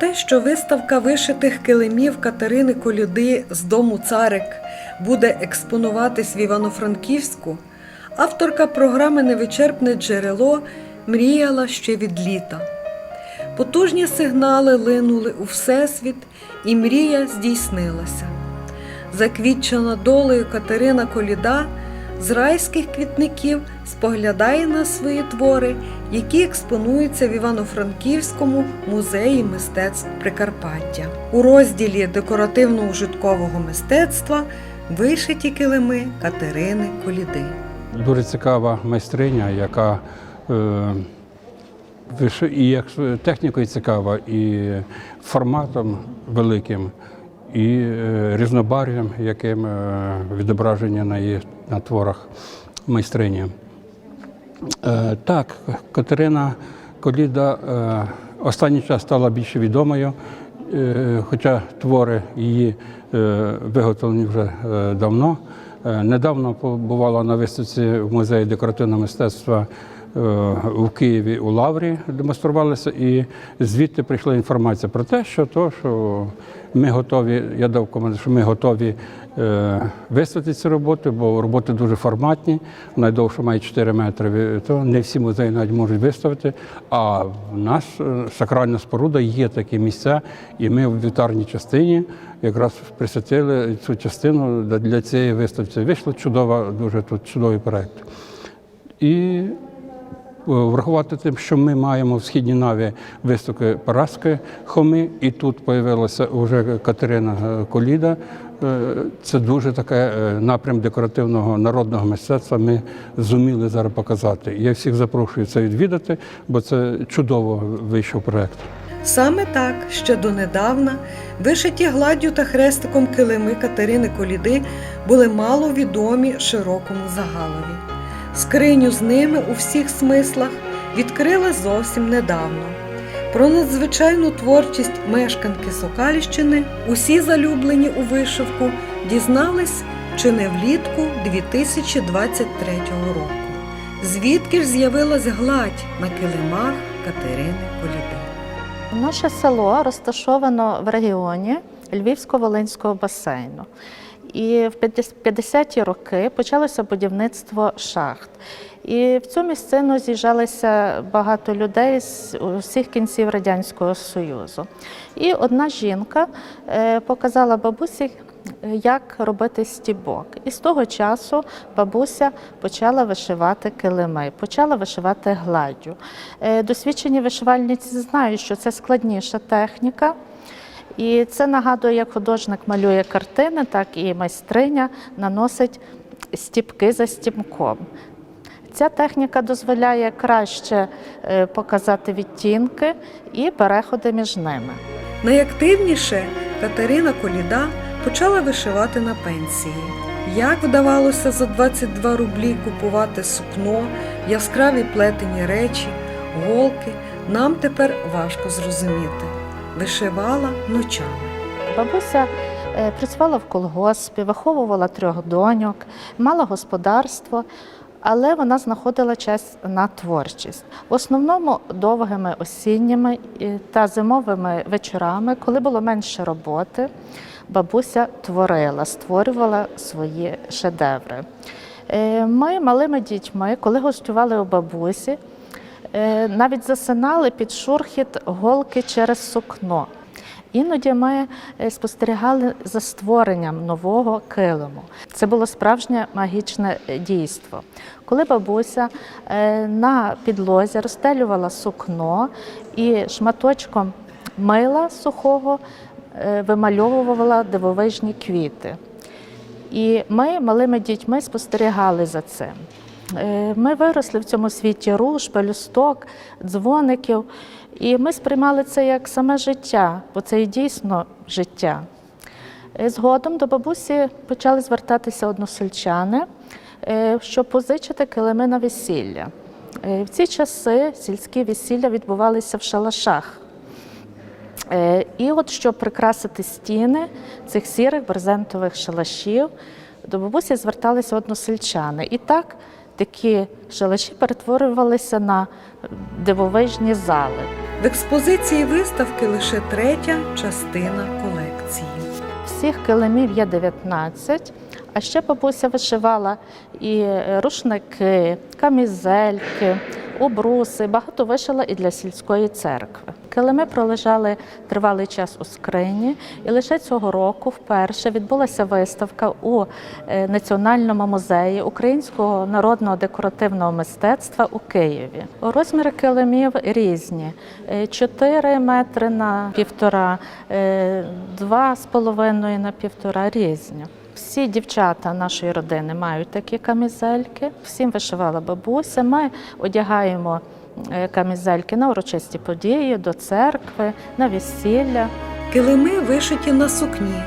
Те, що виставка вишитих килимів Катерини Колюди з дому Царик буде експонуватись в Івано-Франківську, авторка програми Невичерпне джерело мріяла ще від літа. Потужні сигнали линули у Всесвіт, і мрія здійснилася. Заквітчена долею Катерина Коліда з райських квітників споглядає на свої твори, які експонуються в Івано-Франківському музеї мистецтв Прикарпаття. У розділі декоративно-ужиткового мистецтва вишиті килими Катерини Коліди. Дуже цікава майстриня, яка е, і як технікою цікава, і форматом великим, і е, різнобарв'ям, яким е, відображення на її на творах майстрині. Е, так, Катерина Коліда е, останній час стала більше відомою, е, хоча твори її виготовлені вже давно. Недавно побувала на виставці в музеї декоративного мистецтва у Києві у Лаврі, демонструвалися, і звідти прийшла інформація про те, що то, що ми готові, я дав коментар, що ми готові е, виставити ці роботи, бо роботи дуже форматні, найдовше має 4 метри, то не всі музеї навіть можуть виставити. А в нас е, сакральна споруда є такі місця, і ми в вітарній частині якраз присвятили цю частину для- цієї виставки. Вийшло чудова, дуже тут чудовий проект. І е, врахувати тим, що ми маємо в східній наві виставки Параски Хоми, і тут з'явилася вже Катерина е, Коліда. Е, Це дуже таке е, напрям декоративного народного мистецтва. Ми зуміли зараз показати. Я всіх запрошую це відвідати, бо це чудово вийшов проект. Саме так ще донедавна вишиті гладдю та хрестиком килими Катерини Коліди були мало відомі широкому загалові. Скриню з ними у всіх смислах відкрили зовсім недавно. Про надзвичайну творчість мешканки Сокальщини усі залюблені у вишивку дізнались чи не влітку 2023 року. Звідки ж з'явилась гладь на килимах Катерини Коліди? Наше село розташовано в регіоні Львівсько-Волинського басейну. І в 50-ті роки почалося будівництво шахт. І в цю місцину з'їжджалися багато людей з усіх кінців Радянського Союзу. І одна жінка е, показала бабусі, як робити стібок. І з того часу бабуся почала вишивати килими, почала вишивати гладдю. Е, Досвідчені вишивальниці знають, що це складніша техніка. І це нагадує, як художник малює картини, так і майстриня наносить стіпки за стіпком. Ця техніка дозволяє краще е, показати відтінки і переходи між ними. Найактивніше Катерина Коліда почала вишивати на пенсії. Як вдавалося за 22 рублі купувати сукно, яскраві плетені речі, голки, нам тепер важко зрозуміти. Вишивала ночами. Бабуся е, працювала в колгоспі, виховувала трьох доньок, мала господарство, але вона знаходила час на творчість. В основному довгими осінніми е, та зимовими вечорами, коли було менше роботи, бабуся творила, створювала свої шедеври. Е, Ми малими дітьми, коли гостювали у бабусі, навіть засинали під шурхіт голки через сукно. Іноді ми е, спостерігали за створенням нового килиму. Це було справжнє магічне е, дійство. Коли бабуся е, на підлозі розстелювала сукно і шматочком мила сухого е, вимальовувала дивовижні квіти. І ми малими дітьми спостерігали за цим. Е, Ми виросли в цьому світі руш, пелюсток, дзвоників, і ми сприймали це як саме життя, бо це і дійсно життя. Е, Згодом до бабусі почали звертатися односельчани, е, щоб позичити килими на весілля. В ці часи сільські весілля відбувалися в шалашах. І от щоб прикрасити стіни цих сірих брезентових шалашів, до бабусі зверталися односельчани. І так такі шалаші перетворювалися на дивовижні зали. В експозиції виставки лише третя частина колекції. Всіх килимів є 19, а ще бабуся вишивала і рушники, камізельки, обруси, багато вишила і для сільської церкви. Килими пролежали тривалий час у скрині, і лише цього року вперше відбулася виставка у е, Національному музеї українського народного декоративного мистецтва у Києві. Розміри килимів різні: Е, 4 метри на півтора, е, два з половиною на півтора різні. Всі дівчата нашої родини мають такі камізельки. Всім вишивала бабуся. Ми одягаємо е, камізельки на урочисті події, до церкви, на весілля. Килими вишиті на сукні,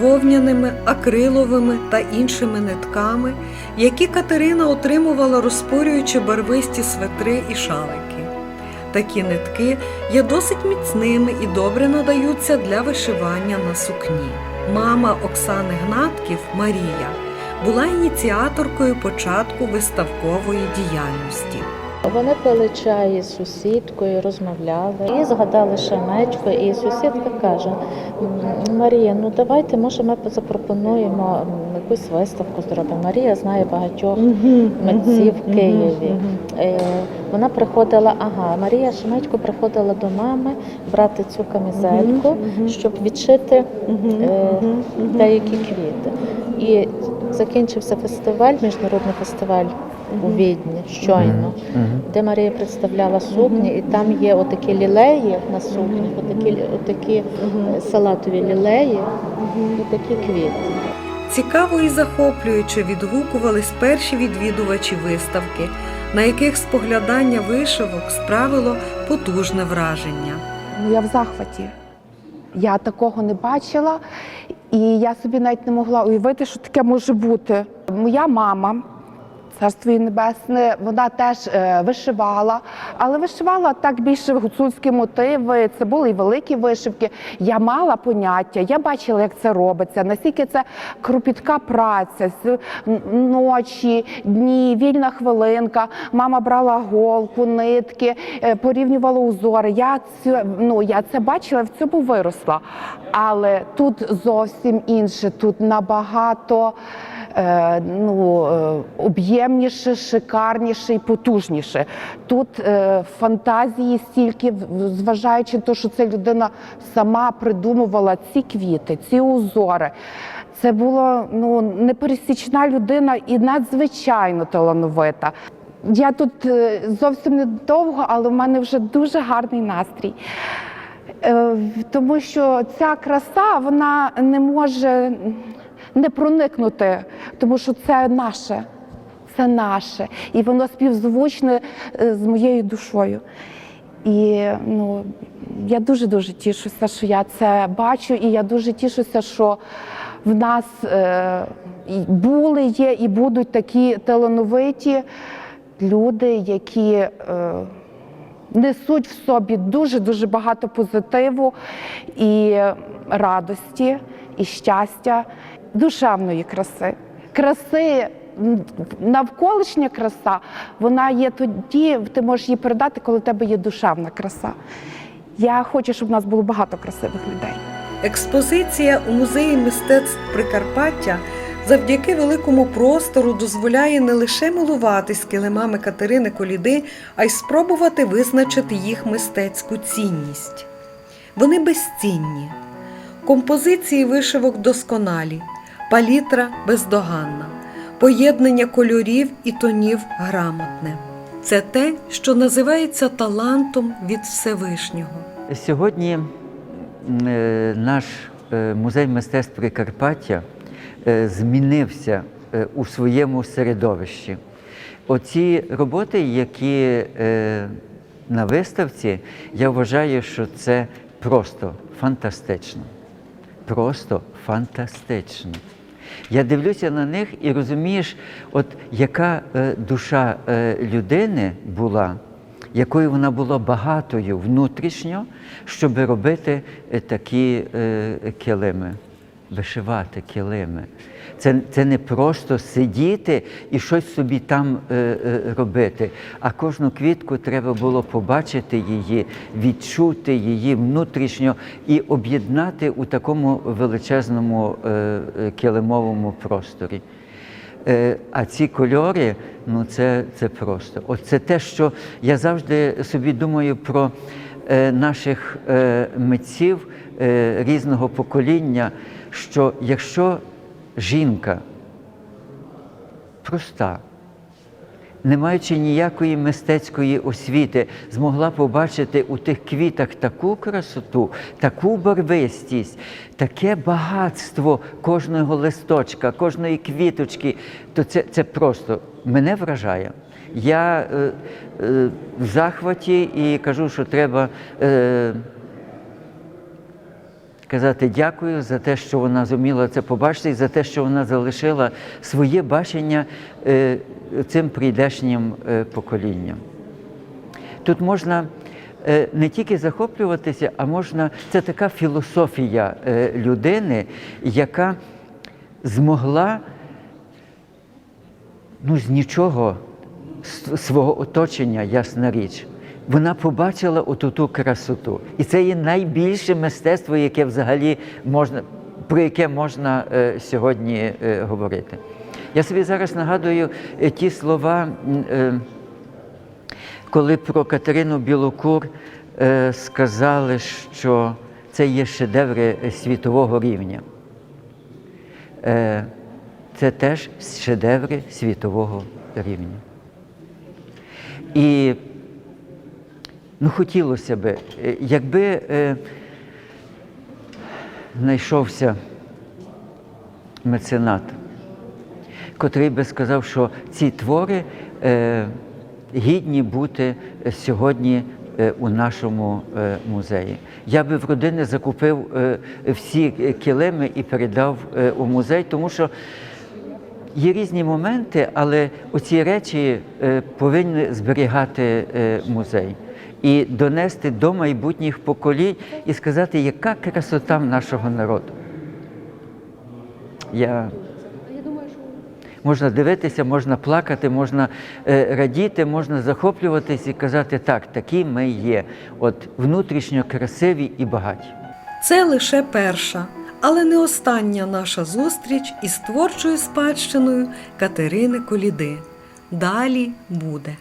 вовняними, акриловими та іншими нитками, які Катерина отримувала, розпорюючи барвисті светри і шалики. Такі нитки є досить міцними і добре надаються для вишивання на сукні. Мама Оксани Гнатків Марія була ініціаторкою початку виставкової діяльності. Вони пили чай із сусідкою, розмовляли і згадали Шемечко. І сусідка каже: Марія, ну давайте, може, ми запропонуємо якусь виставку зробимо. Марія знає багатьох митців в Києві. Е, Вона приходила, ага, Марія Шемечко приходила до мами брати цю камізельку, щоб відшити е, деякі квіти. І закінчився фестиваль, міжнародний фестиваль у Відні щойно, де Марія представляла сукні, і там є отакі лілеї на сукні, отакі, отакі е, салатові лілеї і такі квіти. Цікаво і захоплююче відгукувались перші відвідувачі виставки, на яких споглядання вишивок справило потужне враження. Ну, я в захваті. Я такого не бачила, і я собі навіть не могла уявити, що таке може бути. Моя мама, царство небесне, вона теж е, вишивала, але вишивала так більше гуцульські мотиви. Це були і великі вишивки. Я мала поняття, я бачила, як це робиться, наскільки це кропітка праця, ночі, дні, вільна хвилинка. Мама брала голку, нитки, е, порівнювала узори. Я це, ну, я це бачила, в цьому виросла. Але тут зовсім інше, тут набагато ну, е, об'ємніше, шикарніше і потужніше. Тут е, фантазії стільки, зважаючи на те, що ця людина сама придумувала ці квіти, ці узори. Це була ну, непересічна людина і надзвичайно талановита. Я тут е, зовсім недовго, але в мене вже дуже гарний настрій. Е, Тому що ця краса вона не може не проникнути, тому що це наше, це наше, і воно співзвучне е, з моєю душою. І ну, я дуже дуже тішуся, що я це бачу, і я дуже тішуся, що в нас е, були, є і будуть такі талановиті люди, які. Е, несуть в собі дуже дуже багато позитиву і радості, і щастя, душевної краси. Краси, навколишня краса, вона є тоді, ти можеш її передати, коли в тебе є душевна краса. Я хочу, щоб в нас було багато красивих людей. Експозиція у музеї мистецтв Прикарпаття завдяки великому простору дозволяє не лише милуватись килимами Катерини Коліди, а й спробувати визначити їх мистецьку цінність. Вони безцінні. Композиції вишивок досконалі, палітра бездоганна, поєднання кольорів і тонів грамотне. Це те, що називається талантом від Всевишнього. Сьогодні е, наш е, музей мистецтв Прикарпаття е, змінився у своєму середовищі. Оці роботи, які на виставці, я вважаю, що це просто фантастично. Просто фантастично. Я дивлюся на них і розумієш, от яка е, душа е, людини була, якою вона була багатою внутрішньо, щоб робити е, такі килими. Вишивати килими. Це, це не просто сидіти і щось собі там е, е, робити, а кожну квітку треба було побачити її, відчути її внутрішньо і об'єднати у такому величезному е, е, килимовому просторі. Е, А ці кольори, ну це, це просто. От це те, що я завжди собі думаю про е, наших е, митців е, різного покоління, що якщо жінка проста, не маючи ніякої мистецької освіти, змогла побачити у тих квітах таку красоту, таку барвистість, таке багатство кожного листочка, кожної квіточки, то це, це просто мене вражає. Я е, е, в захваті і кажу, що треба. Е, казати дякую за те, що вона зуміла це побачити, і за те, що вона залишила своє бачення е, цим прийдешнім е, поколінням. Тут можна е, не тільки захоплюватися, а можна це така філософія людини, яка змогла ну, з нічого свого оточення, ясна річ. Вона побачила оту ту красоту. І це є найбільше мистецтво, яке взагалі можна, про яке можна е, сьогодні е, говорити. Я собі зараз нагадую е, ті слова, е, коли про Катерину Білокур е, сказали, що це є шедеври світового рівня. Е, це теж шедеври світового рівня. І ну, хотілося б, е, якби е, знайшовся меценат, котрий би сказав, що ці твори е, гідні бути сьогодні е, у нашому е, музеї. Я би в родини закупив всі килими і передав у музей, тому що Є різні моменти, але оці речі повинні зберігати музей і донести до майбутніх поколінь і сказати, яка красота в нашого народу. Я... Можна дивитися, можна плакати, можна е, радіти, можна захоплюватись і казати, так, такі ми є. От внутрішньо красиві і багаті. Це лише перша, але не остання наша зустріч із творчою спадщиною Катерини Коліди. Далі буде.